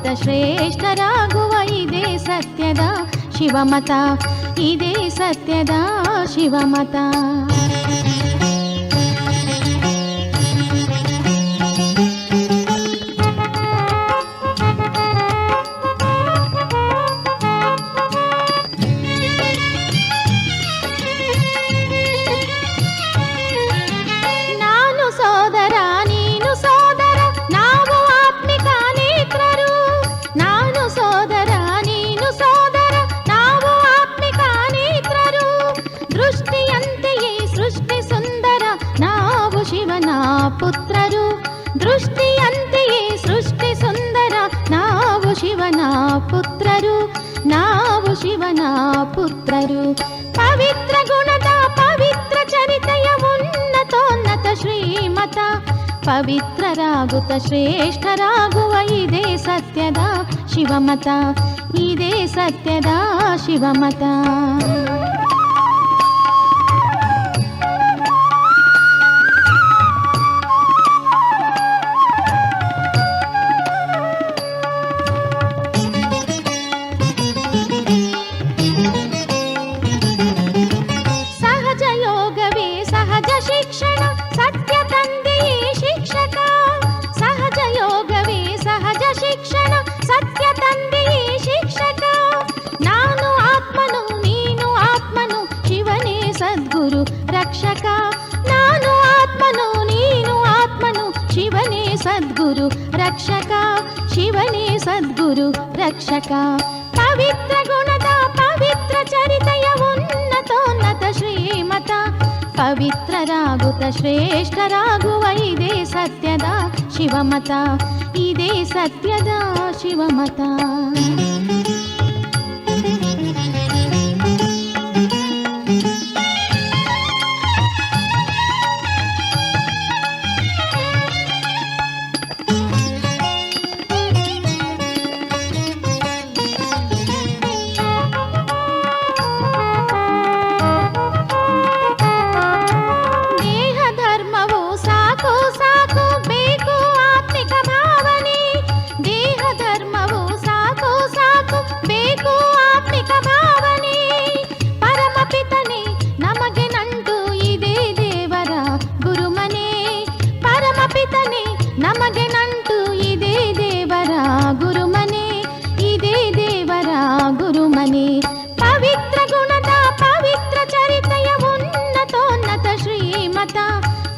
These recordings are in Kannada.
ಭಕ್ತ ಶ್ರೇಷ್ಠ ರಾಘುವ ಇದೇ ಸತ್ಯದ ಶಿವಮತ ಇದೇ ಸತ್ಯದ ಶಿವಮತ দান రక్షక పవిత్ర గుణత పవిత్ర చరితయ ఉన్నతోన్నత శ్రీమత. పవిತ್ರ రాగుత ಶ್ರೇಷ್ಠ ರಾಗುವ ಇದೇ ಸತ್ಯದ ಶಿವಮತ ಇದೇ ಸತ್ಯದ ಶಿವಮತ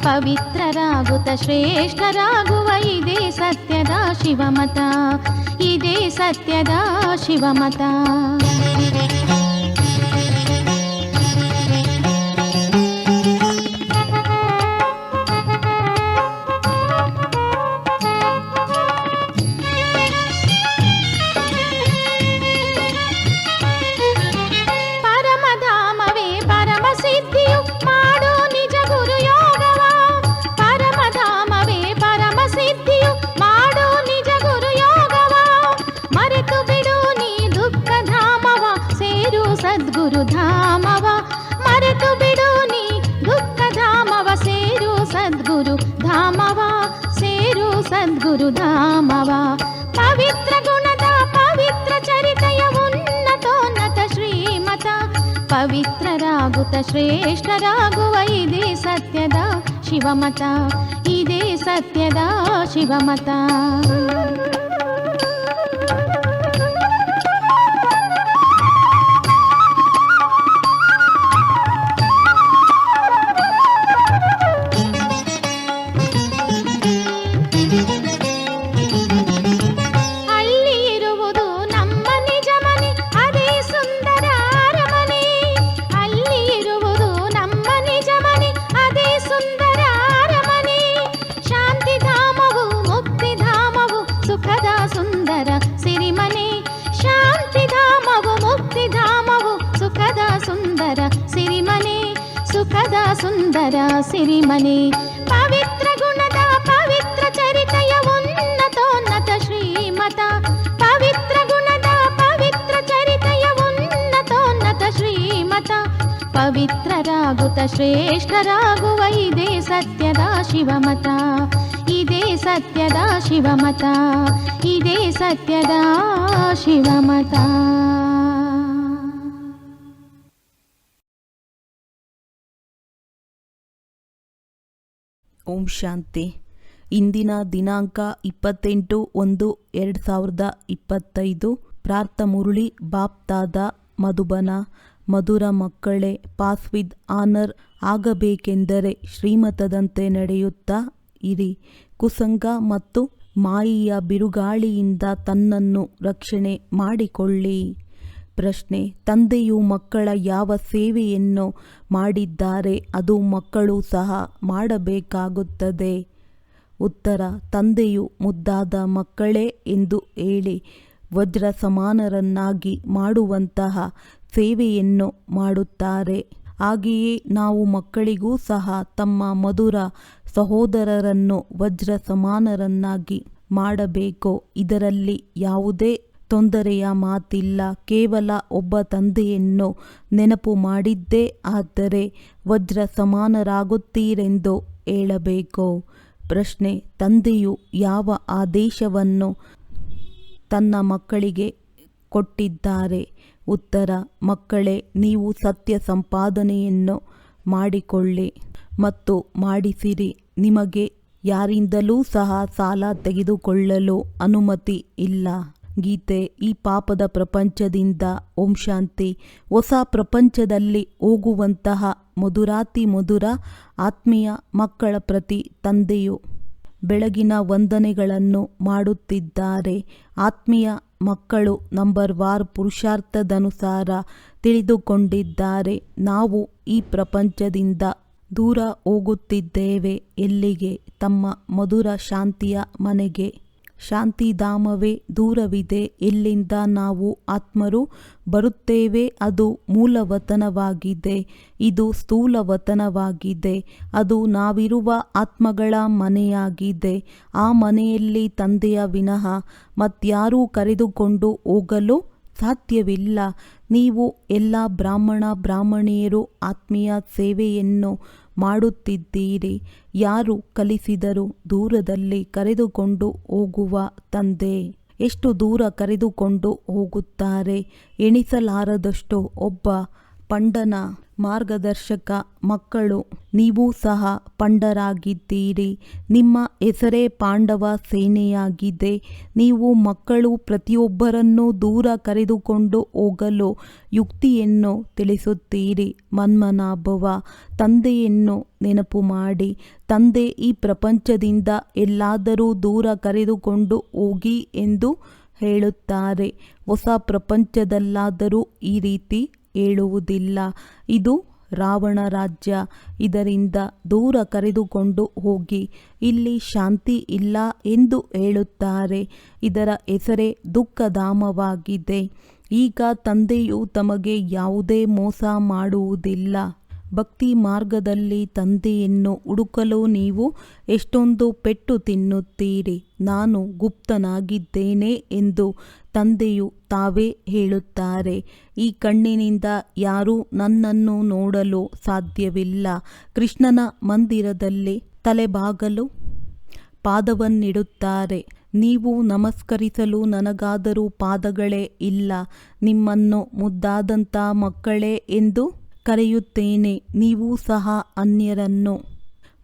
ಪವಿತ್ರರಾಗುತ್ತ ಶ್ರೇಷ್ಠರಾಗುವ ಇದೇ ಸತ್ಯದ ಶಿವಮತ ಇದೇ ಸತ್ಯದ ಶಿವಮತ ಪವಿತ್ರರಾಗುತ್ತ ಶ್ರೇಷ್ಠರಾಗುವ ಇದೇ ಸತ್ಯದ ಶಿವಮತ ಇದೇ ಸತ್ಯದ ಶಿವಮತ ಸುಂದರ ಸಿರಿಮನೆ ಪವಿತ್ರ ಗುಣದ ಪವಿತ್ರ ಚರಿತೆಯ ಉನ್ನತೋನ್ನತ ಶ್ರೀಮತ ಪವಿತ್ರ ಗುಣದ ಪವಿತ್ರ ಚರಿತೆಯ ಉನ್ನತೋನ್ನತ ಶ್ರೀಮತ ಪವಿತ್ರರಾಗುತ್ತ ಶ್ರೇಷ್ಠರಾಗುವ ಇದೇ ಸತ್ಯದ ಶಿವಮತ ಇದೇ ಸತ್ಯದ ಶಿವಮತ ಇದೇ ಸತ್ಯದ ಶಿವಮತ ಓಂ ಶಾಂತಿ. ಇಂದಿನ ದಿನಾಂಕ ಇಪ್ಪತ್ತೆಂಟು ಒಂದು ಎರಡು ಸಾವಿರದ ಇಪ್ಪತ್ತೈದು. ಪ್ರಾರ್ಥ ಮುರುಳಿ ಬಾಪ್ತಾದ ಮಧುಬನ, ಮಧುರ ಮಕ್ಕಳೇ, ಪಾಸ್ ವಿತ್ ಆನರ್ ಆಗಬೇಕೆಂದರೆ ಶ್ರೀಮತದಂತೆ ನಡೆಯುತ್ತಾ ಇರಿ. ಕುಸಂಗ ಮತ್ತು ಮಾಯಿಯ ಬಿರುಗಾಳಿಯಿಂದ ತನ್ನನ್ನು ರಕ್ಷಣೆ ಮಾಡಿಕೊಳ್ಳಿ. ಪ್ರಶ್ನೆ, ತಂದೆಯು ಮಕ್ಕಳ ಯಾವ ಸೇವೆಯನ್ನು ಮಾಡಿದ್ದಾರೆ, ಅದು ಮಕ್ಕಳು ಸಹ ಮಾಡಬೇಕಾಗುತ್ತದೆ? ಉತ್ತರ, ತಂದೆಯು ಮುದ್ದಾದ ಮಕ್ಕಳೇ ಎಂದು ಹೇಳಿ ವಜ್ರ ಸಮಾನರನ್ನಾಗಿ ಮಾಡುವಂತಹ ಸೇವೆಯನ್ನು ಮಾಡುತ್ತಾರೆ. ಹಾಗೆಯೇ ನಾವು ಮಕ್ಕಳಿಗೂ ಸಹ ತಮ್ಮ ಮಧುರ ಸಹೋದರರನ್ನು ವಜ್ರ ಸಮಾನರನ್ನಾಗಿ ಮಾಡಬೇಕು. ಇದರಲ್ಲಿ ಯಾವುದೇ ತೊಂದರೆಯ ಮಾತಿಲ್ಲ. ಕೇವಲ ಒಬ್ಬ ತಂದೆಯನ್ನು ನೆನಪು ಮಾಡಿದ್ದೇ ಆದರೆ ವಜ್ರ ಸಮಾನರಾಗುತ್ತೀರೆಂದು ಹೇಳಬೇಕು. ಪ್ರಶ್ನೆ, ತಂದೆಯು ಯಾವ ಆದೇಶವನ್ನು ತನ್ನ ಮಕ್ಕಳಿಗೆ ಕೊಟ್ಟಿದ್ದಾರೆ? ಉತ್ತರ, ಮಕ್ಕಳೇ, ನೀವು ಸತ್ಯ ಸಂಪಾದನೆಯನ್ನು ಮಾಡಿಕೊಳ್ಳಿ ಮತ್ತು ಮಾಡಿಸಿರಿ. ನಿಮಗೆ ಯಾರಿಂದಲೂ ಸಹ ಸಾಲ ತೆಗೆದುಕೊಳ್ಳಲು ಅನುಮತಿ ಇಲ್ಲ. ಗೀತೆ ಈ ಪಾಪದ ಪ್ರಪಂಚದಿಂದ ಓಂ ಶಾಂತಿ. ಹೊಸ ಪ್ರಪಂಚದಲ್ಲಿ ಹೋಗುವಂತಹ ಮಧುರಾತಿ ಮಧುರ ಆತ್ಮೀಯ ಮಕ್ಕಳ ಪ್ರತಿ ತಂದೆಯು ಬೆಳಗಿನ ವಂದನೆಗಳನ್ನು ಮಾಡುತ್ತಿದ್ದಾರೆ. ಆತ್ಮೀಯ ಮಕ್ಕಳು ನಂಬರ್ ವಾರ್ ಪುರುಷಾರ್ಥದನುಸಾರ ತಿಳಿದುಕೊಂಡಿದ್ದಾರೆ. ನಾವು ಈ ಪ್ರಪಂಚದಿಂದ ದೂರ ಹೋಗುತ್ತಿದ್ದೇವೆ. ಎಲ್ಲಿಗೆ? ತಮ್ಮ ಮಧುರ ಶಾಂತಿಯ ಮನೆಗೆ. ಶಾಂತಿಧಾಮವೇ ದೂರವಿದೆ, ಇಲ್ಲಿಂದ ನಾವು ಆತ್ಮರು ಬರುತ್ತೇವೆ, ಅದು ಮೂಲವತನವಾಗಿದೆ, ಇದು ಸ್ಥೂಲವತನವಾಗಿದೆ, ಅದು ನಾವಿರುವ ಆತ್ಮಗಳ ಮನೆಯಾಗಿದೆ, ಆ ಮನೆಯಲ್ಲಿ ತಂದೆಯ ವಿನಃ ಮತ್ಯಾರೂ ಕರೆದುಕೊಂಡು ಹೋಗಲು ಸಾಧ್ಯವಿಲ್ಲ, ನೀವು ಎಲ್ಲ ಬ್ರಾಹ್ಮಣ, ಬ್ರಾಹ್ಮಣಿಯರು ಆತ್ಮೀಯ ಸೇವೆಯನ್ನು ಮಾಡುತ್ತಿದ್ದೀರಿ. ಯಾರು ಕಲಿಸಿದರೂ ದೂರದಲ್ಲಿ ಕರೆದುಕೊಂಡು ಹೋಗುವ ತಂದೆ. ಎಷ್ಟು ದೂರ ಕರೆದುಕೊಂಡು ಹೋಗುತ್ತಾರೆ? ಎಣಿಸಲಾರದಷ್ಟು ಒಬ್ಬ ಪಂಡನ ಮಾರ್ಗದರ್ಶಕ ಮಕ್ಕಳು, ನೀವು ಸಹ ಪಂಡರಾಗಿದ್ದೀರಿ. ನಿಮ್ಮ ಹೆಸರೇ ಪಾಂಡವ ಸೇನೆಯಾಗಿದೆ. ನೀವು ಮಕ್ಕಳು ಪ್ರತಿಯೊಬ್ಬರನ್ನು ದೂರ ಕರೆದುಕೊಂಡು ಹೋಗಲು ಯುಕ್ತಿಯನ್ನು ತಿಳಿಸುತ್ತೀರಿ. ಮನ್ಮನಾಭವ, ತಂದೆಯನ್ನು ನೆನಪು ಮಾಡಿ. ತಂದೆ ಈ ಪ್ರಪಂಚದಿಂದ ಎಲ್ಲಾದರೂ ದೂರ ಕರೆದುಕೊಂಡು ಹೋಗಿ ಎಂದು ಹೇಳುತ್ತಾರೆ. ಹೊಸ ಪ್ರಪಂಚದಲ್ಲಾದರೂ ಈ ರೀತಿ ಹೇಳುವುದಿಲ್ಲ ಇದು ರಾವಣ ರಾಜ್ಯ. ಇದರಿಂದ ದೂರ ಕರೆದುಕೊಂಡು ಹೋಗಿ. ಇಲ್ಲಿ ಶಾಂತಿ ಇಲ್ಲ ಎಂದು ಹೇಳುತ್ತಾರೆ. ಇದರ ಹೆಸರೇ ದುಃಖಧಾಮವಾಗಿದೆ. ಈಗ ತಂದೆಯು ತಮಗೆ ಯಾವುದೇ ಮೋಸ ಮಾಡುವುದಿಲ್ಲ. ಭಕ್ತಿ ಮಾರ್ಗದಲ್ಲಿ ತಂದೆಯನ್ನು ಹುಡುಕಲು ನೀವು ಎಷ್ಟೊಂದು ಪೆಟ್ಟು ತಿನ್ನುತ್ತೀರಿ? ನಾನು ಗುಪ್ತನಾಗಿದ್ದೇನೆ ಎಂದು ತಂದೆಯು ತಾವೇ ಹೇಳುತ್ತಾರೆ. ಈ ಕಣ್ಣಿನಿಂದ ಯಾರೂ ನನ್ನನ್ನು ನೋಡಲು ಸಾಧ್ಯವಿಲ್ಲ. ಕೃಷ್ಣನ ಮಂದಿರದಲ್ಲಿ ತಲೆಬಾಗಲು ಪಾದವನ್ನಿಡುತ್ತಾರೆ. ನೀವು ನಮಸ್ಕರಿಸಲು ನನಗಾದರೂ ಪಾದಗಳೇ ಇಲ್ಲ. ನಿಮ್ಮನ್ನು ಮುದ್ದಾದಂಥ ಮಕ್ಕಳೇ ಎಂದು ಕರೆಯುತ್ತೇನೆ, ನೀವು ಸಹ ಅನ್ಯರನ್ನು.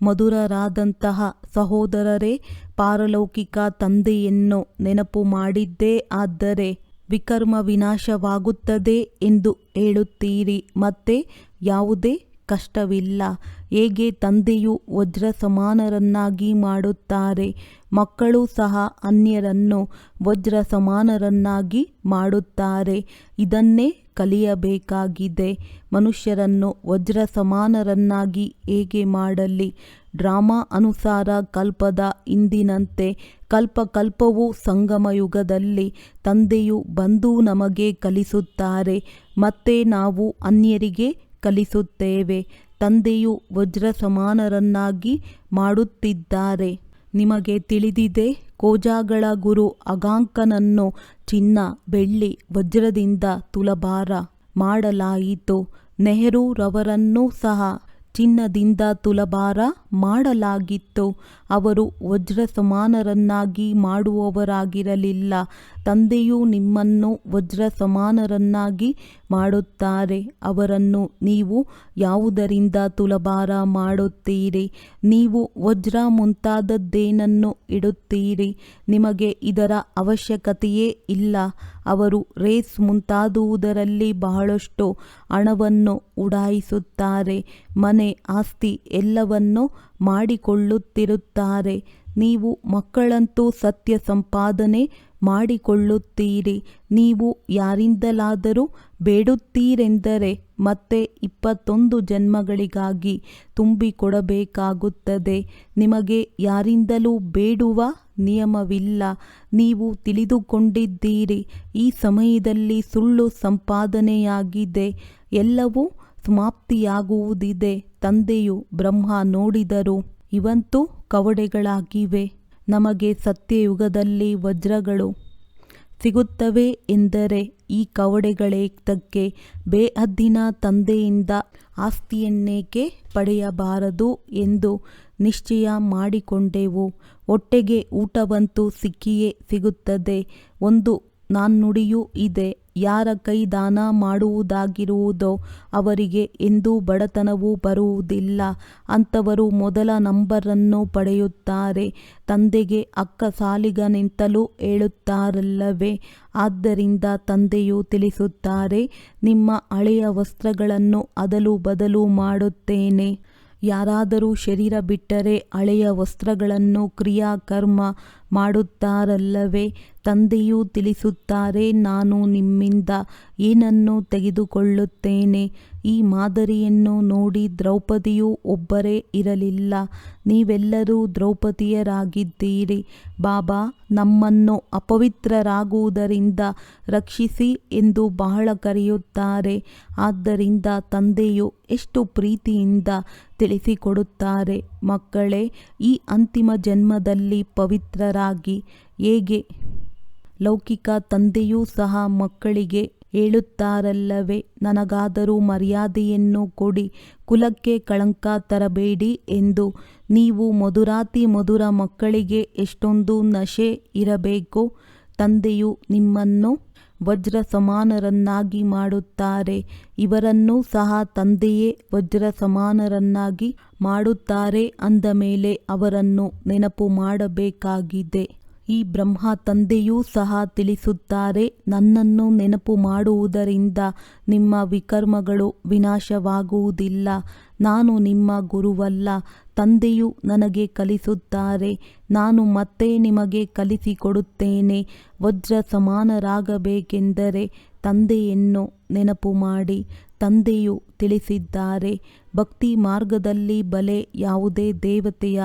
ಮಧುರರಾದಂತಹ ಸಹೋದರರೇ, ಪಾರಲೌಕಿಕ ತಂದೆಯನ್ನು ನೆನಪು ಮಾಡಿದ್ದೇ ಆದರೆ ವಿಕರ್ಮ ವಿನಾಶವಾಗುತ್ತದೆ ಎಂದು ಹೇಳುತ್ತೀರಿ. ಮತ್ತೆ ಯಾವುದೇ ಕಷ್ಟವಿಲ್ಲ. ಹೇಗೆ ತಂದೆಯು ವಜ್ರ ಸಮಾನರನ್ನಾಗಿ ಮಾಡುತ್ತಾರೆ? ಮಕ್ಕಳು ಸಹ ಅನ್ಯರನ್ನು ವಜ್ರ ಸಮಾನರನ್ನಾಗಿ ಮಾಡುತ್ತಾರೆ. ಇದನ್ನೇ ಕಲಿಯಬೇಕಾಗಿದೆ. ಮನುಷ್ಯರನ್ನು ವಜ್ರ ಸಮಾನರನ್ನಾಗಿ ಹೇಗೆ ಮಾಡಲಿ? ಡ್ರಾಮಾ ಅನುಸಾರ ಕಲ್ಪದ ಇಂದಿನಂತೆ ಕಲ್ಪಕಲ್ಪವೂ ಸಂಗಮ ಯುಗದಲ್ಲಿ ತಂದೆಯು ಬಂದು ನಮಗೆ ಕಲಿಸುತ್ತಾರೆ. ಮತ್ತೆ ನಾವು ಅನ್ಯರಿಗೆ ಕಲಿಸುತ್ತೇವೆ. ತಂದೆಯು ವಜ್ರ ಸಮಾನರನ್ನಾಗಿ ಮಾಡುತ್ತಿದ್ದಾರೆ. ನಿಮಗೆ ತಿಳಿದಿದೆ, ಕೋಜಾಗಳ ಗುರು ಅಗಾಂಕನನ್ನು ಚಿನ್ನ, ಬೆಳ್ಳಿ, ವಜ್ರದಿಂದ ತುಲಭಾರ ಮಾಡಲಾಯಿತು. ನೆಹರೂರವರನ್ನೂ ಸಹ ಚಿನ್ನದಿಂದ ತುಲಭಾರ ಮಾಡಲಾಗಿತ್ತು. ಅವರು ವಜ್ರ ಸಮಾನರನ್ನಾಗಿ ಮಾಡುವವರಾಗಿರಲಿಲ್ಲ. ತಂದೆಯು ನಿಮ್ಮನ್ನು ವಜ್ರ ಸಮಾನರನ್ನಾಗಿ ಮಾಡುತ್ತಾರೆ. ಅವರನ್ನು ನೀವು ಯಾವುದರಿಂದ ತುಲಭಾರ ಮಾಡುತ್ತೀರಿ? ನೀವು ವಜ್ರ ಮುಂತಾದದ್ದೇನನ್ನು ಇಡುತ್ತೀರಿ? ನಿಮಗೆ ಇದರ ಅವಶ್ಯಕತೆಯೇ ಇಲ್ಲ. ಅವರು ರೇಸ್ ಮುಂತಾದುವುದರಲ್ಲಿ ಬಹಳಷ್ಟು ಹಣವನ್ನು ಉಡಾಯಿಸುತ್ತಾರೆ. ಮನೆ ಆಸ್ತಿ ಎಲ್ಲವನ್ನು ಮಾಡಿಕೊಳ್ಳುತ್ತಿರುತ್ತಾರೆ. ನೀವು ಮಕ್ಕಳಂತೂ ಸತ್ಯ ಸಂಪಾದನೆ ಮಾಡಿಕೊಳ್ಳುತ್ತೀರಿ. ನೀವು ಯಾರಿಂದಲಾದರೂ ಬೇಡುತ್ತೀರೆಂದರೆ ಮತ್ತೆ ಇಪ್ಪತ್ತೊಂದು ಜನ್ಮಗಳಿಗಾಗಿ ತುಂಬಿಕೊಡಬೇಕಾಗುತ್ತದೆ. ನಿಮಗೆ ಯಾರಿಂದಲೂ ಬೇಡುವ ನಿಯಮವಿಲ್ಲ. ನೀವು ತಿಳಿದುಕೊಂಡಿದ್ದೀರಿ. ಈ ಸಮಯದಲ್ಲಿ ಸುಳ್ಳು ಸಂಪಾದನೆಯಾಗಿದೆ. ಎಲ್ಲವೂ ಸಮಾಪ್ತಿಯಾಗುವುದಿದೆ. ತಂದೆಯು ಬ್ರಹ್ಮ ನೋಡಿದರು. ಇವಂತೂ ಕವಡೆಗಳಾಗಿವೆ. ನಮಗೆ ಸತ್ಯಯುಗದಲ್ಲಿ ವಜ್ರಗಳು ಸಿಗುತ್ತವೆ ಎಂದರೆ ಈ ಕವಡೆಗಳೇತಕ್ಕೆ ಬೇಹದ್ದಿನ ತಂದೆಯಿಂದ ಆಸ್ತಿಯನ್ನೇಕೆ ಪಡೆಯಬಾರದು ಎಂದು ನಿಶ್ಚಯ ಮಾಡಿಕೊಂಡೆವು. ಒಟ್ಟೆಗೆ ಊಟವಂತೂ ಸಿಕ್ಕಿಯೇ ಸಿಗುತ್ತದೆ. ಒಂದು ನಾನ್ನುಡಿಯೂ ಇದೆ. ಯಾರ ಕೈ ದಾನ ಮಾಡುವುದಾಗಿರುವುದೋ ಅವರಿಗೆ ಎಂದೂ ಬಡತನವು ಬರುವುದಿಲ್ಲ. ಅಂಥವರು ಮೊದಲ ನಂಬರನ್ನು ಪಡೆಯುತ್ತಾರೆ. ತಂದೆಗೆ ಅಕ್ಕ ಸಾಲಿಗನೆಂತಲೂ ಹೇಳುತ್ತಾರಲ್ಲವೇ? ಆದ್ದರಿಂದ ತಂದೆಯು ತಿಳಿಸುತ್ತಾರೆ, ನಿಮ್ಮ ಹಳೆಯ ವಸ್ತ್ರಗಳನ್ನು ಅದಲು ಬದಲು ಮಾಡುತ್ತೇನೆ. ಯಾರಾದರೂ ಶರೀರ ಬಿಟ್ಟರೆ ಹಳೆಯ ವಸ್ತ್ರಗಳನ್ನು ಕ್ರಿಯಾಕರ್ಮ ಮಾಡುತ್ತಾರಲ್ಲವೇ? ತಂದೆಯೂ ತಿಳಿಸುತ್ತಾರೆ, ನಾನು ನಿಮ್ಮಿಂದ ಏನನ್ನು ತೆಗೆದುಕೊಳ್ಳುತ್ತೇನೆ? ಈ ಮಾದರಿಯನ್ನು ನೋಡಿ ದ್ರೌಪದಿಯು ಒಬ್ಬರೇ ಇರಲಿಲ್ಲ. ನೀವೆಲ್ಲರೂ ದ್ರೌಪದಿಯರಾಗಿದ್ದೀರಿ. ಬಾಬಾ, ನಮ್ಮನ್ನು ಅಪವಿತ್ರರಾಗುವುದರಿಂದ ರಕ್ಷಿಸಿ ಎಂದು ಬಹಳ ಕರೆಯುತ್ತಾರೆ. ಆದ್ದರಿಂದ ತಂದೆಯು ಎಷ್ಟು ಪ್ರೀತಿಯಿಂದ ತಿಳಿಸಿಕೊಡುತ್ತಾರೆ. ಮಕ್ಕಳೇ, ಈ ಅಂತಿಮ ಜನ್ಮದಲ್ಲಿ ಪವಿತ್ರರಾಗಿ, ಹೇಗೆ ಲೌಕಿಕ ತಂದೆಯೂ ಸಹ ಮಕ್ಕಳಿಗೆ ಹೇಳುತ್ತಾರಲ್ಲವೇ, ನನಗಾದರೂ ಮರ್ಯಾದೆಯನ್ನು ಕೊಡಿ, ಕುಲಕ್ಕೆ ಕಳಂಕ ತರಬೇಡಿ ಎಂದು. ನೀವು ಮಧುರಾತಿ ಮಧುರ ಮಕ್ಕಳಿಗೆ ಎಷ್ಟೊಂದು ನಶೆ ಇರಬೇಕು, ತಂದೆಯು ನಿಮ್ಮನ್ನು ವಜ್ರ ಸಮಾನರನ್ನಾಗಿ ಮಾಡುತ್ತಾರೆ. ಇವರನ್ನೂ ಸಹ ತಂದೆಯೇ ವಜ್ರ ಸಮಾನರನ್ನಾಗಿ ಮಾಡುತ್ತಾರೆ. ಅಂದ ಮೇಲೆ ಅವರನ್ನು ನೆನಪು ಮಾಡಬೇಕಾಗಿದೆ. ಈ ಬ್ರಹ್ಮ ತಂದೆಯೂ ಸಹ ತಿಳಿಸುತ್ತಾರೆ, ನನ್ನನ್ನು ನೆನಪು ಮಾಡುವುದರಿಂದ ನಿಮ್ಮ ವಿಕರ್ಮಗಳು ವಿನಾಶವಾಗುವುದಿಲ್ಲ. ನಾನು ನಿಮ್ಮ ಗುರುವಲ್ಲ, ತಂದೆಯು ನನಗೆ ಕಲಿಸುತ್ತಾರೆ. ನಾನು ಮತ್ತೆ ನಿಮಗೆ ಕಲಿಸಿಕೊಡುತ್ತೇನೆ. ವಜ್ರ ಸಮಾನರಾಗಬೇಕೆಂದರೆ ತಂದೆಯನ್ನು ನೆನಪು ಮಾಡಿ, ತಂದೆಯು ತಿಳಿಸಿದ್ದಾರೆ. ಭಕ್ತಿ ಮಾರ್ಗದಲ್ಲಿ ಬಲೆ ಯಾವುದೇ ದೇವತೆಯ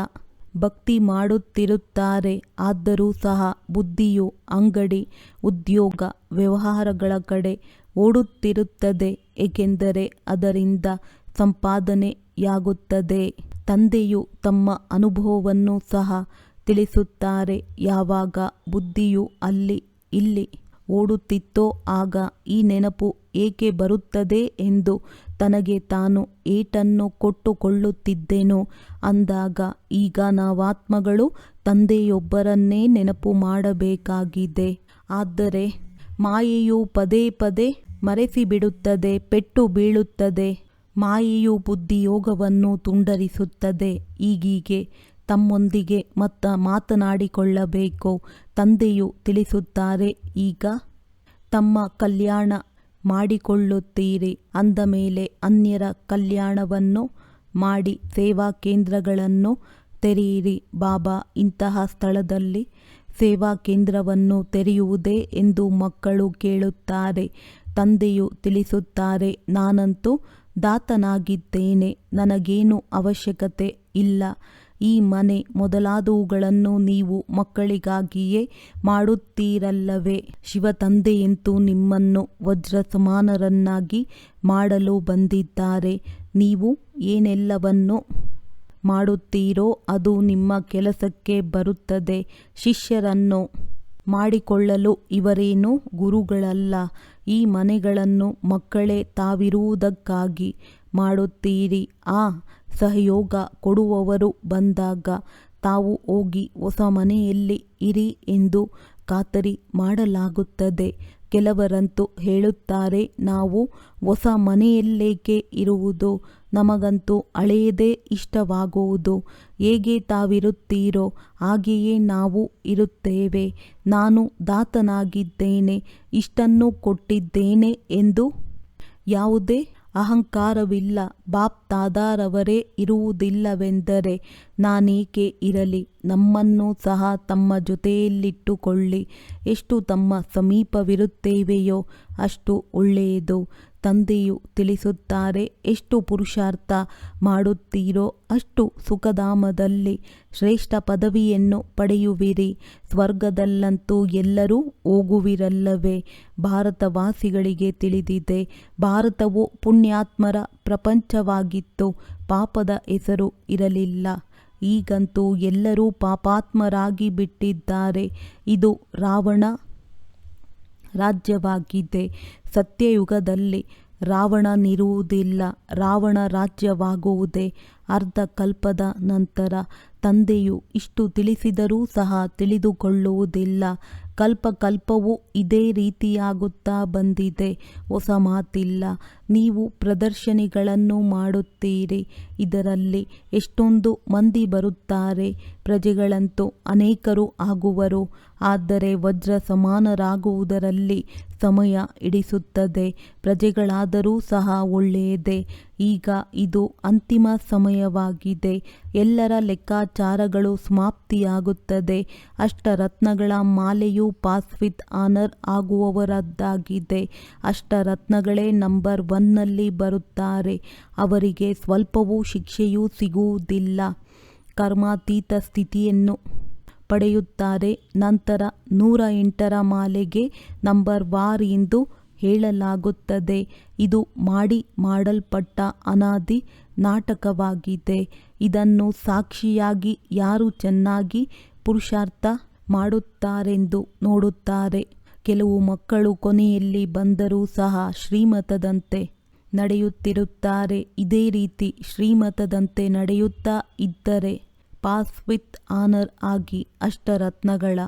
ಭಕ್ತಿ ಮಾಡುತ್ತಿರುತ್ತಾರೆ. ಆದರೂ ಸಹ ಬುದ್ಧಿಯು ಅಂಗಡಿ, ಉದ್ಯೋಗ, ವ್ಯವಹಾರಗಳ ಕಡೆ ಓಡುತ್ತಿರುತ್ತದೆ. ಏಕೆಂದರೆ ಅದರಿಂದ ಸಂಪಾದನೆಯಾಗುತ್ತದೆ. ತಂದೆಯು ತಮ್ಮ ಅನುಭವವನ್ನು ಸಹ ತಿಳಿಸುತ್ತಾರೆ. ಯಾವಾಗ ಬುದ್ಧಿಯು ಅಲ್ಲಿ ಇಲ್ಲಿ ಓಡುತ್ತಿತ್ತೋ ಆಗ ಈ ನೆನಪು ಏಕೆ ಬರುತ್ತದೆ ಎಂದು ತನಗೆ ತಾನು ಏಟನ್ನು ಕೊಟ್ಟುಕೊಳ್ಳುತ್ತಿದ್ದೇನೋ. ಅಂದಾಗ ಈಗ ನಾವಾತ್ಮಗಳು ತಂದೆಯೊಬ್ಬರನ್ನೇ ನೆನಪು ಮಾಡಬೇಕಾಗಿದೆ. ಆದರೆ ಮಾಯೆಯು ಪದೇ ಪದೇ ಮರೆಸಿಬಿಡುತ್ತದೆ, ಪೆಟ್ಟು ಬೀಳುತ್ತದೆ. ಮಾಯೆಯು ಬುದ್ಧಿಯೋಗವನ್ನು ತುಂಡರಿಸುತ್ತದೆ. ಈಗೀಗೆ ತಮ್ಮೊಂದಿಗೆ ಮತ್ತ ಮಾತನಾಡಿಕೊಳ್ಳಬೇಕು. ತಂದೆಯು ತಿಳಿಸುತ್ತಾರೆ, ಈಗ ತಮ್ಮ ಕಲ್ಯಾಣ ಮಾಡಿಕೊಳ್ಳುತ್ತೀರಿ. ಅಂದ ಮೇಲೆ ಅನ್ಯರ ಕಲ್ಯಾಣವನ್ನು ಮಾಡಿ ಸೇವಾ ಕೇಂದ್ರಗಳನ್ನು ತೆರೆಯಿರಿ. ಬಾಬಾ, ಇಂತಹ ಸ್ಥಳದಲ್ಲಿ ಸೇವಾ ಕೇಂದ್ರವನ್ನು ತೆರೆಯುವುದೇ ಎಂದು ಮಕ್ಕಳು ಕೇಳುತ್ತಾರೆ, ತಂದೆಯು ತಿಳಿಸುತ್ತಾರೆ, ನಾನಂತೂ ದಾತನಾಗಿದ್ದೇನೆ, ನನಗೇನು ಅವಶ್ಯಕತೆ ಇಲ್ಲ. ಈ ಮನೆ ಮೊದಲಾದವುಗಳನ್ನು ನೀವು ಮಕ್ಕಳಿಗಾಗಿಯೇ ಮಾಡುತ್ತೀರಲ್ಲವೇ? ಶಿವ ತಂದೆಯಂತೂ ನಿಮ್ಮನ್ನು ವಜ್ರ ಸಮಾನರನ್ನಾಗಿ ಮಾಡಲು ಬಂದಿದ್ದಾರೆ. ನೀವು ಏನೆಲ್ಲವನ್ನು ಮಾಡುತ್ತೀರೋ ಅದು ನಿಮ್ಮ ಕೆಲಸಕ್ಕೆ ಬರುತ್ತದೆ. ಶಿಷ್ಯರನ್ನು ಮಾಡಿಕೊಳ್ಳಲು ಇವರೇನು ಗುರುಗಳಲ್ಲ. ಈ ಮನೆಗಳನ್ನು ಮಕ್ಕಳೇ ತಾವಿರುವುದಕ್ಕಾಗಿ ಮಾಡುತ್ತೀರಿ. ಆ ಸಹಯೋಗ ಕೊಡುವವರು ಬಂದಾಗ ತಾವು ಹೋಗಿ ಹೊಸ ಮನೆಯಲ್ಲಿ ಇರಿ ಎಂದು ಖಾತರಿ ಮಾಡಲಾಗುತ್ತದೆ. ಕೆಲವರಂತೂ ಹೇಳುತ್ತಾರೆ, ನಾವು ಹೊಸ ಮನೆಯಲ್ಲೇಕೆ ಇರುವುದು? ನಮಗಂತೂ ಹಳೆಯದೇ ಇಷ್ಟವಾಗುವುದು. ಹೇಗೆ ತಾವಿರುತ್ತೀರೋ ಹಾಗೆಯೇ ನಾವು ಇರುತ್ತೇವೆ. ನಾನು ದಾತನಾಗಿದ್ದೇನೆ, ಇಷ್ಟನ್ನು ಕೊಟ್ಟಿದ್ದೇನೆ ಎಂದು ಯಾವುದೇ ಅಹಂಕಾರವಿಲ್ಲ ಬಾಪ್ ತಾದಾರವರೇ ಇರುವುದಿಲ್ಲವೆಂದರೆ ನಾನೇಕೆ ಇರಲಿ? ನಮ್ಮನ್ನು ಸಹ ತಮ್ಮ ಜೊತೆಯಲ್ಲಿಟ್ಟುಕೊಳ್ಳಿ. ಎಷ್ಟು ತಮ್ಮ ಸಮೀಪವಿರುತ್ತೇವೆಯೋ ಅಷ್ಟು ಒಳ್ಳೆಯದು. ತಂದೆಯು ತಿಳಿಸುತ್ತಾರೆ, ಎಷ್ಟು ಪುರುಷಾರ್ಥ ಮಾಡುತ್ತೀರೋ ಅಷ್ಟು ಸುಖಧಾಮದಲ್ಲಿ ಶ್ರೇಷ್ಠ ಪದವಿಯನ್ನು ಪಡೆಯುವಿರಿ. ಸ್ವರ್ಗದಲ್ಲಂತೂ ಎಲ್ಲರೂ ಹೋಗುವಿರಲ್ಲವೇ? ಭಾರತವಾಸಿಗಳಿಗೆ ತಿಳಿದಿದೆ, ಭಾರತವು ಪುಣ್ಯಾತ್ಮರ ಪ್ರಪಂಚವಾಗಿತ್ತು, ಪಾಪದ ಹೆಸರು ಇರಲಿಲ್ಲ. ಈಗಂತೂ ಎಲ್ಲರೂ ಪಾಪಾತ್ಮರಾಗಿ ಬಿಟ್ಟಿದ್ದಾರೆ. ಇದು ರಾವಣ ರಾಜ್ಯವಾಗಿದೆ. ಸತ್ಯಯುಗದಲ್ಲಿ ರಾವಣನಿರುವುದಿಲ್ಲ ರಾವಣ ರಾಜ್ಯವಾಗುವುದೇ ಅರ್ಧ ಕಲ್ಪದ ನಂತರ. ತಂದೆಯು ಇಷ್ಟು ತಿಳಿಸಿದರೂ ಸಹ ತಿಳಿದುಕೊಳ್ಳುವುದಿಲ್ಲ. ಕಲ್ಪ ಕಲ್ಪವೂ ಇದೇ ರೀತಿಯಾಗುತ್ತಾ ಬಂದಿದೆ. ಹೊಸ ಮಾತಿಲ್ಲ. ನೀವು ಪ್ರದರ್ಶನಿಗಳನ್ನು ಮಾಡುತ್ತೀರಿ. ಇದರಲ್ಲಿ ಎಷ್ಟೊಂದು ಮಂದಿ ಬರುತ್ತಾರೆ. ಪ್ರಜೆಗಳಂತೂ ಅನೇಕರು ಆಗುವರು. ಆದರೆ ವಜ್ರ ಸಮಾನರಾಗುವುದರಲ್ಲಿ ಸಮಯ ಹಿಡಿಸುತ್ತದೆ ಪ್ರಜೆಗಳಾದರೂ ಸಹ ಒಳ್ಳೆಯದೇ. ಈಗ ಇದು ಅಂತಿಮ ಸಮಯವಾಗಿದೆ. ಎಲ್ಲರ ಲೆಕ್ಕಾಚಾರಗಳು ಸಮಾಪ್ತಿಯಾಗುತ್ತದೆ. ಅಷ್ಟರತ್ನಗಳ ಮಾಲೆಯು ಪಾಸ್ ವಿತ್ ಆನರ್ ಆಗುವವರದ್ದಾಗಿದೆ. ಅಷ್ಟರತ್ನಗಳೇ ನಂಬರ್ ಒನ್ನಲ್ಲಿ ಬರುತ್ತಾರೆ. ಅವರಿಗೆ ಸ್ವಲ್ಪವೂ ಶಿಕ್ಷೆಯೂ ಸಿಗುವುದಿಲ್ಲ. ಕರ್ಮಾತೀತ ಸ್ಥಿತಿಯನ್ನು ಪಡೆಯುತ್ತಾರೆ. ನಂತರ ನೂರ ಎಂಟರ ಮಾಲೆಗೆ ನಂಬರ್ ವಾರ್ ಎಂದು ಹೇಳಲಾಗುತ್ತದೆ. ಇದು ಮಾಡಿ ಮಾಡಲ್ಪಟ್ಟ ಅನಾದಿ ನಾಟಕವಾಗಿದೆ. ಇದನ್ನು ಸಾಕ್ಷಿಯಾಗಿ ಯಾರು ಚೆನ್ನಾಗಿ ಪುರುಷಾರ್ಥ ಮಾಡುತ್ತಾರೆಂದು ನೋಡುತ್ತಾರೆ. ಕೆಲವು ಮಕ್ಕಳು ಕೊನೆಯಲ್ಲಿ ಬಂದರೂ ಸಹ ಶ್ರೀಮತದಂತೆ ನಡೆಯುತ್ತಿರುತ್ತಾರೆ. ಇದೇ ರೀತಿ ಶ್ರೀಮತದಂತೆ ನಡೆಯುತ್ತಾ ಇದ್ದರೆ ಪಾಸ್ ವಿತ್ ಆನರ್ ಆಗಿ ಅಷ್ಟರತ್ನಗಳ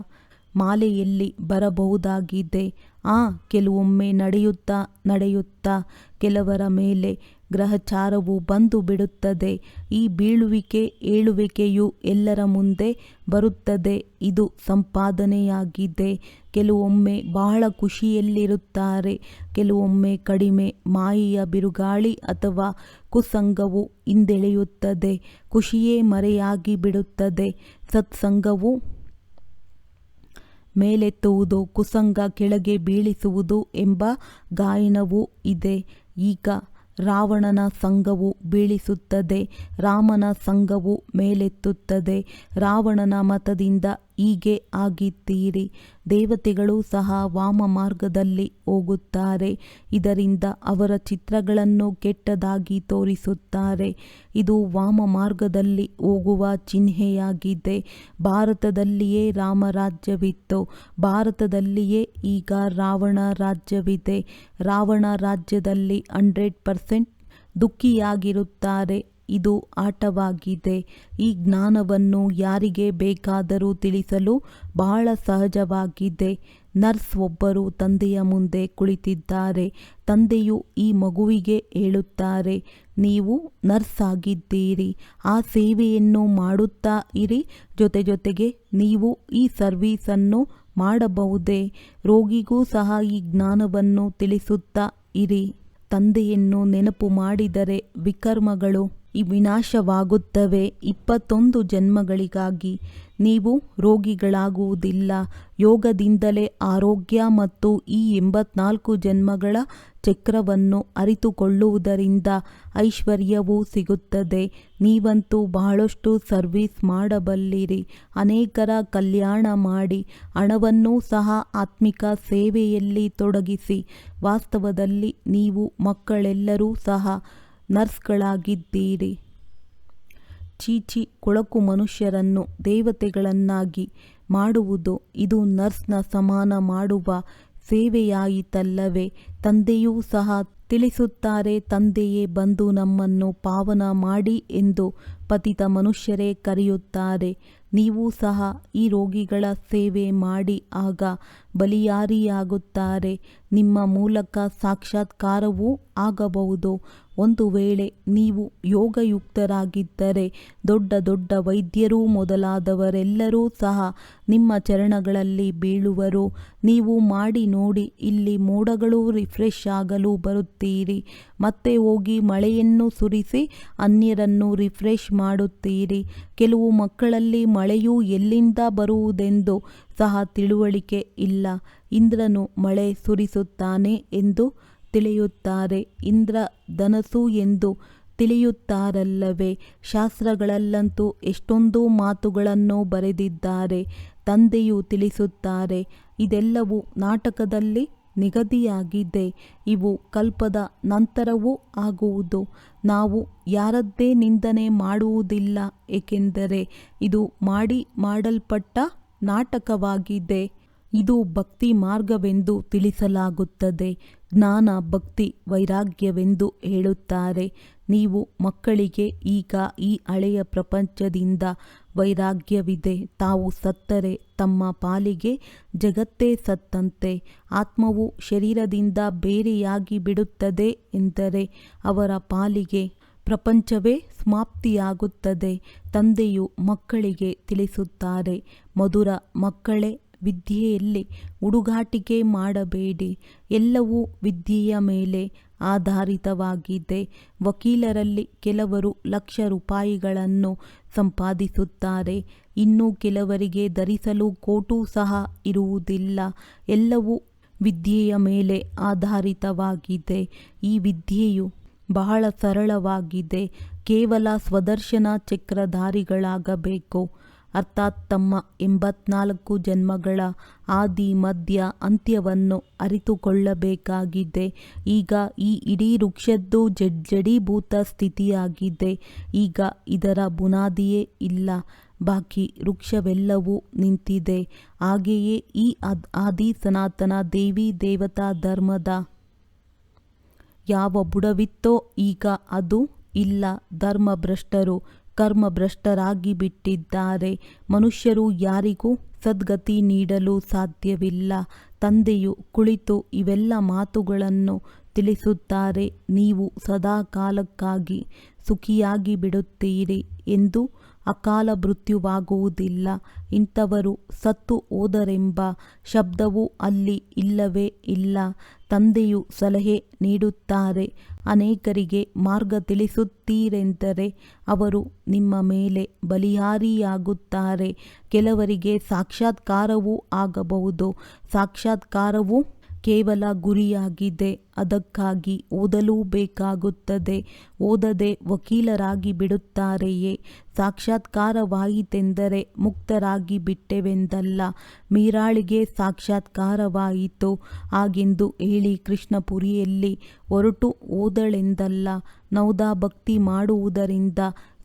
ಮಾಲೆಯಲ್ಲಿ ಬರಬಹುದಾಗಿದೆ. ಆ ಕೆಲವೊಮ್ಮೆ ನಡೆಯುತ್ತಾ ನಡೆಯುತ್ತಾ ಕೆಲವರ ಮೇಲೆ ಗ್ರಹಚಾರವು ಬಂದು ಬಿಡುತ್ತದೆ. ಈ ಬೀಳುವಿಕೆ, ಏಳುವಿಕೆಯು ಎಲ್ಲರ ಮುಂದೆ ಬರುತ್ತದೆ. ಇದು ಸಂಪಾದನೆಯಾಗಿದೆ. ಕೆಲವೊಮ್ಮೆ ಬಹಳ ಖುಷಿಯಲ್ಲಿರುತ್ತಾರೆ. ಕೆಲವೊಮ್ಮೆ ಕಡಿಮೆ ಮಾಯಿಯ ಬಿರುಗಾಳಿ ಅಥವಾ ಕುಸಂಗವು ಹಿಂದೆಳೆಯುತ್ತದೆ. ಖುಷಿಯೇ ಮರೆಯಾಗಿ ಬಿಡುತ್ತದೆ. ಸತ್ಸಂಗವು ಮೇಲೆತ್ತುವುದು, ಕುಸಂಗ ಕೆಳಗೆ ಬೀಳಿಸುವುದು ಎಂಬ ಗಾಯನವೂ ಇದೆ. ಈಗ ರಾವಣನ ಸಂಘವು ಬೀಳಿಸುತ್ತದೆ ರಾಮನ ಸಂಘವು ಮೇಲೆತ್ತುತ್ತದೆ ರಾವಣನ ಮತದಿಂದ ಹೀಗೆ ಆಗಿದ್ದೀರಿ. ದೇವತೆಗಳು ಸಹ ವಾಮ ಮಾರ್ಗದಲ್ಲಿ ಹೋಗುತ್ತಾರೆ. ಇದರಿಂದ ಅವರ ಚಿತ್ರಗಳನ್ನು ಕೆಟ್ಟದಾಗಿ ತೋರಿಸುತ್ತಾರೆ. ಇದು ವಾಮ ಮಾರ್ಗದಲ್ಲಿ ಹೋಗುವ ಚಿಹ್ನೆಯಾಗಿದೆ. ಭಾರತದಲ್ಲಿಯೇ ರಾಮರಾಜ್ಯವಿತ್ತು. ಭಾರತದಲ್ಲಿಯೇ ಈಗ ರಾವಣ ರಾಜ್ಯವಿದೆ. ರಾವಣ ರಾಜ್ಯದಲ್ಲಿ ಹಂಡ್ರೆಡ್ ಪರ್ಸೆಂಟ್ ದುಃಖಿಯಾಗಿರುತ್ತಾರೆ. ಇದು ಆಟವಾಗಿದೆ. ಈ ಜ್ಞಾನವನ್ನು ಯಾರಿಗೆ ಬೇಕಾದರೂ ತಿಳಿಸಲು ಬಹಳ ಸಹಜವಾಗಿದೆ. ನರ್ಸ್ ಒಬ್ಬರು ತಂದೆಯ ಮುಂದೆ ಕುಳಿತಿದ್ದಾರೆ. ತಂದೆಯು ಈ ಮಗುವಿಗೆ ಹೇಳುತ್ತಾರೆ, ನೀವು ನರ್ಸ್ ಆಗಿದ್ದೀರಿ. ಆ ಸೇವೆಯನ್ನು ಮಾಡುತ್ತಾ ಇರಿ. ಜೊತೆ ಜೊತೆಗೆ ನೀವು ಈ ಸರ್ವೀಸನ್ನು ಮಾಡಬಹುದೇ? ರೋಗಿಗೂ ಸಹ ಈ ಜ್ಞಾನವನ್ನು ತಿಳಿಸುತ್ತಾ ಇರಿ. ತಂದೆಯನ್ನು ನೆನಪು ಮಾಡಿದರೆ ವಿಕರ್ಮಗಳು ವಿನಾಶವಾಗುತ್ತವೆ. ಇಪ್ಪತ್ತೊಂದು ಜನ್ಮಗಳಿಗಾಗಿ ನೀವು ರೋಗಿಗಳಾಗುವುದಿಲ್ಲ. ಯೋಗದಿಂದಲೇ ಆರೋಗ್ಯ ಮತ್ತು ಈ ಎಂಬತ್ನಾಲ್ಕು ಜನ್ಮಗಳ ಚಕ್ರವನ್ನು ಅರಿತುಕೊಳ್ಳುವುದರಿಂದ ಐಶ್ವರ್ಯವೂ ಸಿಗುತ್ತದೆ. ನೀವಂತೂ ಬಹಳಷ್ಟು ಸರ್ವಿಸ್ ಮಾಡಬಲ್ಲಿರಿ. ಅನೇಕರ ಕಲ್ಯಾಣ ಮಾಡಿ. ಹಣವನ್ನೂ ಸಹ ಆತ್ಮಿಕ ಸೇವೆಯಲ್ಲಿ ತೊಡಗಿಸಿ. ವಾಸ್ತವದಲ್ಲಿ ನೀವು ಮಕ್ಕಳೆಲ್ಲರೂ ಸಹ ನರ್ಸ್ಗಳಾಗಿದ್ದೀರಿ. ಚೀಚಿ ಕೊಳಕು ಮನುಷ್ಯರನ್ನು ದೇವತೆಗಳನ್ನಾಗಿ ಮಾಡುವುದು, ಇದು ನರ್ಸ್ನ ಸಮಾನ ಮಾಡುವ ಸೇವೆಯಾಯಿತಲ್ಲವೇ? ತಂದೆಯೂ ಸಹ ತಿಳಿಸುತ್ತಾರೆ, ತಂದೆಯೇ ಬಂದು ನಮ್ಮನ್ನು ಪಾವನ ಮಾಡಿ ಎಂದು ಪತಿತ ಮನುಷ್ಯರೇ ಕರೆಯುತ್ತಾರೆ. ನೀವು ಸಹ ಈ ರೋಗಿಗಳ ಸೇವೆ ಮಾಡಿ ಆಗ ಬಲಿಯಾರಿಯಾಗುತ್ತಾರೆ. ನಿಮ್ಮ ಮೂಲಕ ಸಾಕ್ಷಾತ್ಕಾರವೂ ಆಗಬಹುದು. ಒಂದು ವೇಳೆ ನೀವು ಯೋಗಯುಕ್ತರಾಗಿದ್ದರೆ ದೊಡ್ಡ ದೊಡ್ಡ ವೈದ್ಯರು ಮೊದಲಾದವರೆಲ್ಲರೂ ಸಹ ನಿಮ್ಮ ಚರಣಗಳಲ್ಲಿ ಬೀಳುವರು. ನೀವು ಮಾಡಿ ನೋಡಿ ಇಲ್ಲಿ ಮೋಡಗಳು ರಿಫ್ರೆಶ್ ಆಗಲು ಬರುತ್ತೀರಿ. ಮತ್ತೆ ಹೋಗಿ ಮಳೆಯನ್ನು ಸುರಿಸಿ ಅನ್ಯರನ್ನು ರಿಫ್ರೆಶ್ ಮಾಡುತ್ತೀರಿ. ಕೆಲವು ಮಕ್ಕಳಲ್ಲಿ ಮಳೆಯು ಎಲ್ಲಿಂದ ಬರುವುದೆಂದು ಸಹ ತಿಳುವಳಿಕೆ ಇಲ್ಲ. ಇಂದ್ರನು ಮಳೆ ಸುರಿಸುತ್ತಾನೆ ಎಂದು ತಿಳಿಯುತ್ತಾರೆ. ಇಂದ್ರ ಧನಸು ಎಂದು ತಿಳಿಯುತ್ತಾರಲ್ಲವೇ. ಶಾಸ್ತ್ರಗಳಲ್ಲಂತೂ ಎಷ್ಟೊಂದು ಮಾತುಗಳನ್ನು ಬರೆದಿದ್ದಾರೆ, ತಂದೆಯು ತಿಳಿಸುತ್ತಾರೆ. ಇದೆಲ್ಲವೂ ನಾಟಕದಲ್ಲಿ ನಿಗದಿಯಾಗಿದೆ. ಇವು ಕಲ್ಪದ ನಂತರವೂ ಆಗುವುದು. ನಾವು ಯಾರದ್ದೇ ನಿಂದನೆ ಮಾಡುವುದಿಲ್ಲ, ಏಕೆಂದರೆ ಇದು ಮಾಡಿ ಮಾಡಲ್ಪಟ್ಟ ನಾಟಕವಾಗಿದೆ. ಇದು ಭಕ್ತಿ ಮಾರ್ಗವೆಂದು ತಿಳಿಸಲಾಗುತ್ತದೆ. ಜ್ಞಾನ, ಭಕ್ತಿ, ವೈರಾಗ್ಯವೆಂದು ಹೇಳುತ್ತಾರೆ. ನೀವು ಮಕ್ಕಳಿಗೆ ಈಗ ಈ ಹಳೆಯ ಪ್ರಪಂಚದಿಂದ ವೈರಾಗ್ಯವಿದೆ. ತಾವು ಸತ್ತರೆ, ತಮ್ಮ ಪಾಲಿಗೆ ಜಗತ್ತೇ ಸತ್ತಂತೆ. ಆತ್ಮವು ಶರೀರದಿಂದ ಬೇರೆಯಾಗಿ ಬಿಡುತ್ತದೆ ಎಂದರೆ ಅವರ ಪಾಲಿಗೆ ಪ್ರಪಂಚವೇ ಸಮಾಪ್ತಿಯಾಗುತ್ತದೆ. ತಂದೆಯು ಮಕ್ಕಳಿಗೆ ತಿಳಿಸುತ್ತಾರೆ, ಮಧುರ ಮಕ್ಕಳೇ ವಿದ್ಯೆಯಲ್ಲಿ ಹುಡುಗಾಟಿಕೆ ಮಾಡಬೇಡಿ. ಎಲ್ಲವೂ ವಿದ್ಯೆಯ ಮೇಲೆ ಆಧಾರಿತವಾಗಿದೆ. ವಕೀಲರಲ್ಲಿ ಕೆಲವರು ಲಕ್ಷ ರೂಪಾಯಿಗಳನ್ನು ಸಂಪಾದಿಸುತ್ತಾರೆ. ಇನ್ನು ಕೆಲವರಿಗೆ ಧರಿಸಲು ಕೋಟು ಸಹ ಇರುವುದಿಲ್ಲ. ಎಲ್ಲವೂ ವಿದ್ಯೆಯ ಮೇಲೆ ಆಧಾರಿತವಾಗಿದೆ. ಈ ವಿದ್ಯೆಯು ಬಹಳ ಸರಳವಾಗಿದೆ. ಕೇವಲ ಸ್ವದರ್ಶನ ಚಕ್ರಧಾರಿಗಳಾಗಬೇಕು. ಅರ್ಥಾತ್ ತಮ್ಮ ಎಂಬತ್ನಾಲ್ಕು ಜನ್ಮಗಳ ಆದಿ, ಮಧ್ಯ, ಅಂತ್ಯವನ್ನು ಅರಿತುಕೊಳ್ಳಬೇಕಾಗಿದೆ. ಈಗ ಈ ಇಡೀ ವೃಕ್ಷದ್ದು ಜಡ್ಜಡೀಭೂತ ಸ್ಥಿತಿಯಾಗಿದೆ. ಈಗ ಇದರ ಬುನಾದಿಯೇ ಇಲ್ಲ. ಬಾಕಿ ವೃಕ್ಷವೆಲ್ಲವೂ ನಿಂತಿದೆ. ಹಾಗೆಯೇ ಈ ಆದಿ ಸನಾತನ ದೇವಿ ದೇವತಾ ಧರ್ಮದ ಯಾವ ಬುಡವಿತ್ತೋ ಈಗ ಅದು ಇಲ್ಲ ಧರ್ಮಭ್ರಷ್ಟರು. ಕರ್ಮಭ್ರಷ್ಟರಾಗಿ ಬಿಟ್ಟಿದ್ದಾರೆ ಮನುಷ್ಯರು ಯಾರಿಗೂ ಸದ್ಗತಿ ನೀಡಲು ಸಾಧ್ಯವಿಲ್ಲ. ತಂದೆಯು ಕುಳಿತು ಇವೆಲ್ಲ ಮಾತುಗಳನ್ನು ತಿಳಿಸುತ್ತಾರೆ. ನೀವು ಸದಾ ಕಾಲಕ್ಕಾಗಿ ಸುಖಿಯಾಗಿ ಬಿಡುತ್ತೀರಿ ಎಂದು ಅಕಾಲ ಮೃತ್ಯುವಾಗುವುದಿಲ್ಲ. ಇಂಥವರು ಸತ್ತು ಹೋದರೆಂಬ ಶಬ್ದವೂ ಅಲ್ಲಿ ಇಲ್ಲವೇ ಇಲ್ಲ. ತಂದೆಯು ಸಲಹೆ ನೀಡುತ್ತಾರೆ. ಅನೇಕರಿಗೆ ಮಾರ್ಗ ತಿಳಿಸುತ್ತೀರೆಂದರೆ ಅವರು ನಿಮ್ಮ ಮೇಲೆ ಬಲಿಹಾರಿಯಾಗುತ್ತಾರೆ ಕೆಲವರಿಗೆ ಸಾಕ್ಷಾತ್ಕಾರವೂ ಆಗಬಹುದು. ಸಾಕ್ಷಾತ್ಕಾರವು ಕೇವಲ ಗುರಿಯಾಗಿದೆ, ಅದಕ್ಕಾಗಿ ಓದಲೂ ಬೇಕಾಗುತ್ತದೆ. ಓದದೆ ವಕೀಲರಾಗಿ ಬಿಡುತ್ತಾರೆಯೇ? ಸಾಕ್ಷಾತ್ಕಾರವಾಯಿತೆಂದರೆ ಮುಕ್ತರಾಗಿ ಬಿಟ್ಟೆವೆಂದಲ್ಲ. ಮೀರಾಳಿಗೆ ಸಾಕ್ಷಾತ್ಕಾರವಾಯಿತು. ಹಾಗೆಂದು ಹೇಳಿ ಕೃಷ್ಣಪುರಿಯಲ್ಲಿ ಹೊರಟು ಓದಳೆಂದಲ್ಲ ನೌದಾ ಭಕ್ತಿ ಮಾಡುವುದರಿಂದ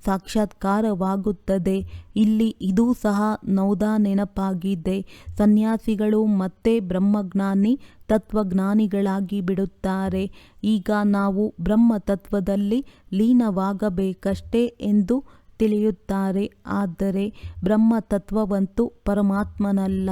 ಸಾಕ್ಷಾತ್ಕಾರವಾಗುತ್ತದೆ. ಇಲ್ಲಿ ಇದೂ ಸಹ ನೌದಾ ನೆನಪಾಗಿದೆ. ಸನ್ಯಾಸಿಗಳು ಮತ್ತೆ ಬ್ರಹ್ಮಜ್ಞಾನಿ, ತತ್ವಜ್ಞಾನಿಗಳಾಗಿ ಬಿಡುತ್ತಾರೆ. ಈಗ ನಾವು ಬ್ರಹ್ಮ ತತ್ವದಲ್ಲಿ ಲೀನವಾಗಬೇಕಷ್ಟೇ ಎಂದು ತಿಳಿಯುತ್ತಾರೆ. ಆದರೆ ಬ್ರಹ್ಮ ತತ್ವವಂತೂ ಪರಮಾತ್ಮನಲ್ಲ.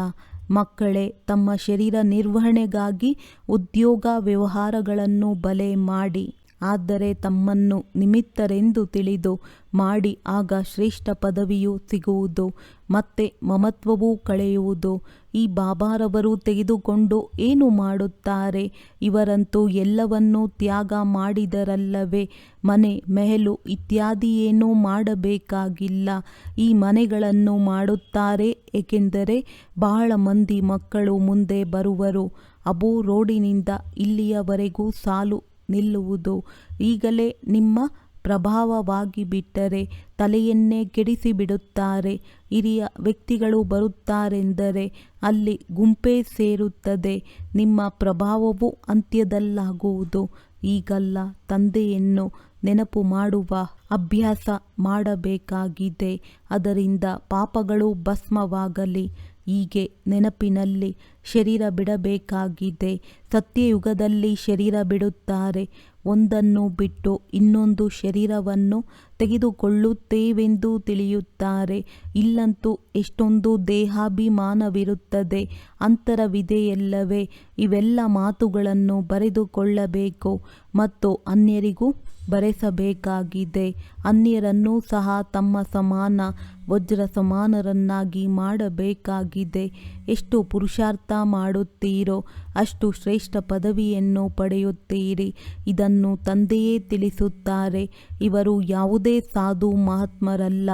ಮಕ್ಕಳೇ, ತಮ್ಮ ಶರೀರ ನಿರ್ವಹಣೆಗಾಗಿ ಉದ್ಯೋಗ ವ್ಯವಹಾರಗಳನ್ನು ಬಲೆ ಮಾಡಿ. ಆದರೆ ತಮ್ಮನ್ನು ನಿಮಿತ್ತರೆಂದು ತಿಳಿದು ಮಾಡಿ ಆಗ ಶ್ರೇಷ್ಠ ಪದವಿಯು ಸಿಗುವುದು, ಮತ್ತೆ ಮಮತ್ವವೂ ಕಳೆಯುವುದು. ಈ ಬಾಬಾರವರು ತೆಗೆದುಕೊಂಡು ಏನು ಮಾಡುತ್ತಾರೆ? ಇವರಂತೂ ಎಲ್ಲವನ್ನೂ ತ್ಯಾಗ ಮಾಡಿದರಲ್ಲವೇ? ಮನೆ, ಮೆಹಲು ಇತ್ಯಾದಿ ಏನೂ ಮಾಡಬೇಕಾಗಿಲ್ಲ. ಈ ಮನೆಗಳನ್ನು ಮಾಡುತ್ತಾರೆ, ಏಕೆಂದರೆ ಬಹಳ ಮಂದಿ ಮಕ್ಕಳು ಮುಂದೆ ಬರುವರು. ಅಬು ರೋಡಿನಿಂದ ಇಲ್ಲಿಯವರೆಗೂ ಸಾಲು ನಿಲ್ಲುವುದು. ಈಗಲೇ ನಿಮ್ಮ ಪ್ರಭಾವವಾಗಿ ಬಿಟ್ಟರೆ ತಲೆಯನ್ನೇ ಕೆಡಿಸಿಬಿಡುತ್ತಾರೆ ಹಿರಿಯ ವ್ಯಕ್ತಿಗಳು ಬರುತ್ತಾರೆಂದರೆ ಅಲ್ಲಿ ಗುಂಪೇ ಸೇರುತ್ತದೆ. ನಿಮ್ಮ ಪ್ರಭಾವವು ಅಂತ್ಯದಲ್ಲಾಗುವುದು. ಈಗಲ್ಲ, ತಂದೆಯನ್ನು ನೆನಪು ಮಾಡುವ ಅಭ್ಯಾಸ ಮಾಡಬೇಕಾಗಿದೆ. ಅದರಿಂದ ಪಾಪಗಳು ಭಸ್ಮವಾಗಲಿ. ಹೀಗೆ ನೆನಪಿನಲ್ಲಿ ಶರೀರ ಬಿಡಬೇಕಾಗಿದೆ. ಸತ್ಯಯುಗದಲ್ಲಿ ಶರೀರ ಬಿಡುತ್ತಾರೆ. ಒಂದನ್ನು ಬಿಟ್ಟು ಇನ್ನೊಂದು ಶರೀರವನ್ನು ತೆಗೆದುಕೊಳ್ಳುತ್ತೇವೆಂದು ತಿಳಿಯುತ್ತಾರೆ. ಇಲ್ಲಂತೂ ಎಷ್ಟೊಂದು ದೇಹಾಭಿಮಾನವಿರುತ್ತದೆ. ಅಂತರವಿದೆಯಲ್ಲವೇ? ಇವೆಲ್ಲ ಮಾತುಗಳನ್ನು ಬರೆದುಕೊಳ್ಳಬೇಕು. ಮತ್ತು ಅನ್ಯರಿಗೂ ಬರೆಸಬೇಕಾಗಿದೆ. ಅನ್ಯರನ್ನೂ ಸಹ ತಮ್ಮ ಸಮಾನ ವಜ್ರ ಸಮಾನರನ್ನಾಗಿ ಮಾಡಬೇಕಾಗಿದೆ. ಎಷ್ಟು ಪುರುಷಾರ್ಥ ಮಾಡುತ್ತೀರೋ ಅಷ್ಟು ಶ್ರೇಷ್ಠ ಪದವಿಯನ್ನು ಪಡೆಯುತ್ತೀರಿ. ಇದನ್ನು ತಂದೆಯೇ ತಿಳಿಸುತ್ತಾರೆ. ಇವರು ಯಾವುದೇ ಸಾಧು ಮಹಾತ್ಮರಲ್ಲ.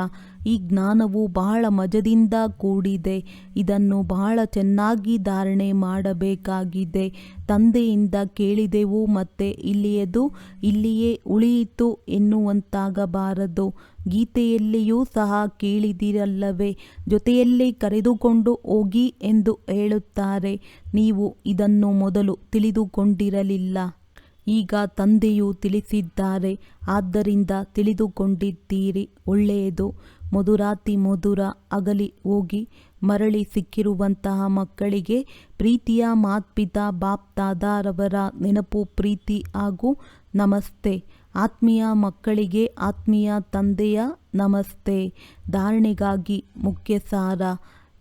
ಈ ಜ್ಞಾನವು ಬಹಳ ಮಜದಿಂದ ಕೂಡಿದೆ. ಇದನ್ನು ಬಹಳ ಚೆನ್ನಾಗಿ ಧಾರಣೆ ಮಾಡಬೇಕಾಗಿದೆ. ತಂದೆಯಿಂದ ಕೇಳಿದೆವು ಮತ್ತೆ ಇಲ್ಲಿಯದು, ಇಲ್ಲಿಯೇ ಉಳಿಯಿತು ಎನ್ನುವಂತಾಗಬಾರದು. ಗೀತೆಯಲ್ಲಿಯೂ ಸಹ ಕೇಳಿದಿರಲ್ಲವೇ, ಜೊತೆಯಲ್ಲಿ ಕರೆದುಕೊಂಡು ಹೋಗಿ ಎಂದು ಹೇಳುತ್ತಾರೆ. ನೀವು ಇದನ್ನು ಮೊದಲು ತಿಳಿದುಕೊಂಡಿರಲಿಲ್ಲ. ಈಗ ತಂದೆಯು ತಿಳಿಸಿದ್ದಾರೆ. ಆದ್ದರಿಂದ ತಿಳಿದುಕೊಂಡಿದ್ದೀರಿ. ಒಳ್ಳೆಯದು. ಮಧುರಾತಿ ಮಧುರ ಅಗಲಿ ಹೋಗಿ ಮರಳಿ ಸಿಕ್ಕಿರುವಂತಹ ಮಕ್ಕಳಿಗೆ ಪ್ರೀತಿಯ ಮಾತ್ಪಿತಾ ಬಾಪ್ ದಾದಾರವರ ನೆನಪು, ಪ್ರೀತಿ ಹಾಗೂ ನಮಸ್ತೆ. ಆತ್ಮೀಯ ಮಕ್ಕಳಿಗೆ ಆತ್ಮೀಯ ತಂದೆಯ ನಮಸ್ತೆ. ಧಾರಣೆಗಾಗಿ ಮುಖ್ಯ ಸಾರ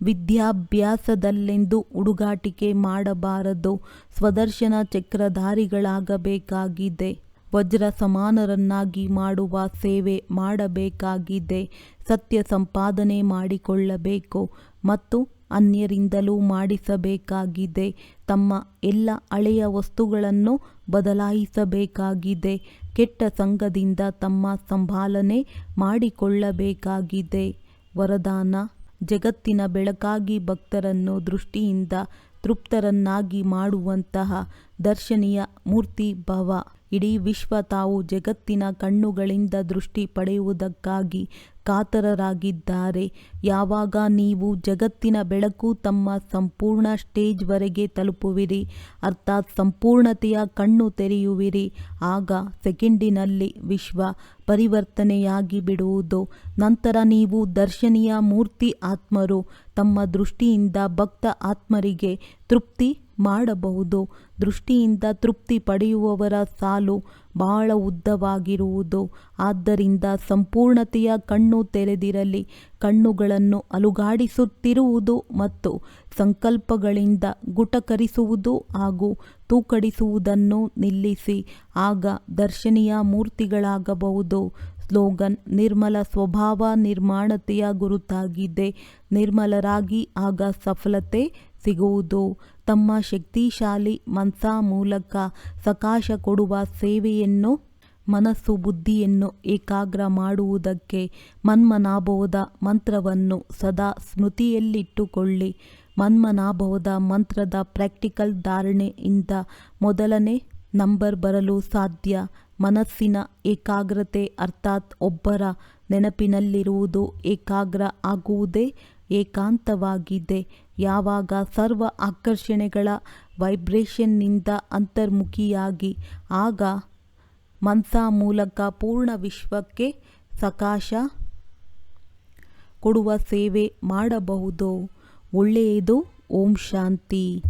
ವಿದ್ಯಾಭ್ಯಾಸದಲ್ಲೆಂದು ಹುಡುಗಾಟಿಕೆ ಮಾಡಬಾರದು. ಸ್ವದರ್ಶನ ಚಕ್ರಧಾರಿಗಳಾಗಬೇಕಾಗಿದೆ. ವಜ್ರ ಸಮಾನರನ್ನಾಗಿ ಮಾಡುವ ಸೇವೆ ಮಾಡಬೇಕಾಗಿದೆ. ಸತ್ಯ ಸಂಪಾದನೆ ಮಾಡಿಕೊಳ್ಳಬೇಕು ಮತ್ತು ಅನ್ಯರಿಂದಲೂ ಮಾಡಿಸಬೇಕಾಗಿದೆ. ತಮ್ಮ ಎಲ್ಲ ಹಳೆಯ ವಸ್ತುಗಳನ್ನು ಬದಲಾಯಿಸಬೇಕಾಗಿದೆ. ಕೆಟ್ಟ ಸಂಘದಿಂದ ತಮ್ಮ ಸಂಭಾಲನೆ ಮಾಡಿಕೊಳ್ಳಬೇಕಾಗಿದೆ. ವರದಾನ, ಜಗತ್ತಿನ ಬೆಳಕಾಗಿ ಭಕ್ತರನ್ನು ದೃಷ್ಟಿಯಿಂದ ತೃಪ್ತರನ್ನಾಗಿ ಮಾಡುವಂತಹ ದರ್ಶನೀಯ ಮೂರ್ತಿ ಭವ. ಇಡೀ ವಿಶ್ವ ತಾವು ಜಗತ್ತಿನ ಕಣ್ಣುಗಳಿಂದ ದೃಷ್ಟಿ ಪಡೆಯುವುದಕ್ಕಾಗಿ ಕಾತರರಾಗಿದ್ದಾರೆ. ಯಾವಾಗ ನೀವು ಜಗತ್ತಿನ ಬೆಳಕು ತಮ್ಮ ಸಂಪೂರ್ಣ ಸ್ಟೇಜ್ವರೆಗೆ ತಲುಪುವಿರಿ, ಅರ್ಥಾತ್ ಸಂಪೂರ್ಣತೆಯ ಕಣ್ಣು ತೆರೆಯುವಿರಿ, ಆಗ ಸೆಕೆಂಡಿನಲ್ಲಿ ವಿಶ್ವ ಪರಿವರ್ತನೆಯಾಗಿ ಬಿಡುವುದು. ನಂತರ ನೀವು ದರ್ಶನೀಯ ಮೂರ್ತಿ ಆತ್ಮರು ತಮ್ಮ ದೃಷ್ಟಿಯಿಂದ ಭಕ್ತ ಆತ್ಮರಿಗೆ ತೃಪ್ತಿ ಮಾಡಬಹುದು. ದೃಷ್ಟಿಯಿಂದ ತೃಪ್ತಿ ಪಡೆಯುವವರ ಸಾಲು ಬಹಳ ಉದ್ದವಾಗಿರುವುದು. ಆದ್ದರಿಂದ ಸಂಪೂರ್ಣತೆಯ ಕಣ್ಣು ತೆರೆದಿರಲಿ, ಕಣ್ಣುಗಳನ್ನು ಅಲುಗಾಡಿಸುತ್ತಿರುವುದು ಮತ್ತು ಸಂಕಲ್ಪಗಳಿಂದ ಗುಟಕರಿಸುವುದು ಹಾಗೂ ತೂಕಡಿಸುವುದನ್ನು ನಿಲ್ಲಿಸಿ, ಆಗ ದರ್ಶನೀಯ ಮೂರ್ತಿಗಳಾಗಬಹುದು. ಸ್ಲೋಗನ್, ನಿರ್ಮಲ ಸ್ವಭಾವ ನಿರ್ಮಾಣತೆಯ ಗುರುತಾಗಿದೆ. ನಿರ್ಮಲರಾಗಿ ಆಗ ಸಫಲತೆ ಸಿಗುವುದು. ತಮ್ಮ ಶಕ್ತಿಶಾಲಿ ಮನಸ ಮೂಲಕ ಸಕಾಶ ಕೊಡುವ ಸೇವೆಯನ್ನು, ಮನಸ್ಸು ಬುದ್ಧಿಯನ್ನು ಏಕಾಗ್ರ ಮಾಡುವುದಕ್ಕೆ ಮನ್ಮನಾಭವದ ಮಂತ್ರವನ್ನು ಸದಾ ಸ್ಮೃತಿಯಲ್ಲಿಟ್ಟುಕೊಳ್ಳಿ. ಮನ್ಮನಾಭವದ ಮಂತ್ರದ ಪ್ರಾಕ್ಟಿಕಲ್ ಧಾರಣೆಯಿಂದ ಮೊದಲನೇ ನಂಬರ್ ಬರಲು ಸಾಧ್ಯ. ಮನಸ್ಸಿನ ಏಕಾಗ್ರತೆ ಅರ್ಥಾತ್ ಒಬ್ಬರ ನೆನಪಿನಲ್ಲಿರುವುದು ಏಕಾಗ್ರ ಆಗುವುದೇ ಏಕಾಂತವಾಗಿದೆ ಯಾವಾಗ ಸರ್ವ ಆಕರ್ಷಣೆಗಳ ವೈಬ್ರೇಷನ್ನಿಂದ ಅಂತರ್ಮುಖಿಯಾಗಿ, ಆಗ ಮನ್ಸಾ ಮೂಲಕ ಪೂರ್ಣ ವಿಶ್ವಕ್ಕೆ ಸಕಾಶ ಕೊಡುವ ಸೇವೆ ಮಾಡಬಹುದು? ಒಳ್ಳೆಯದು, ಓಂ ಶಾಂತಿ.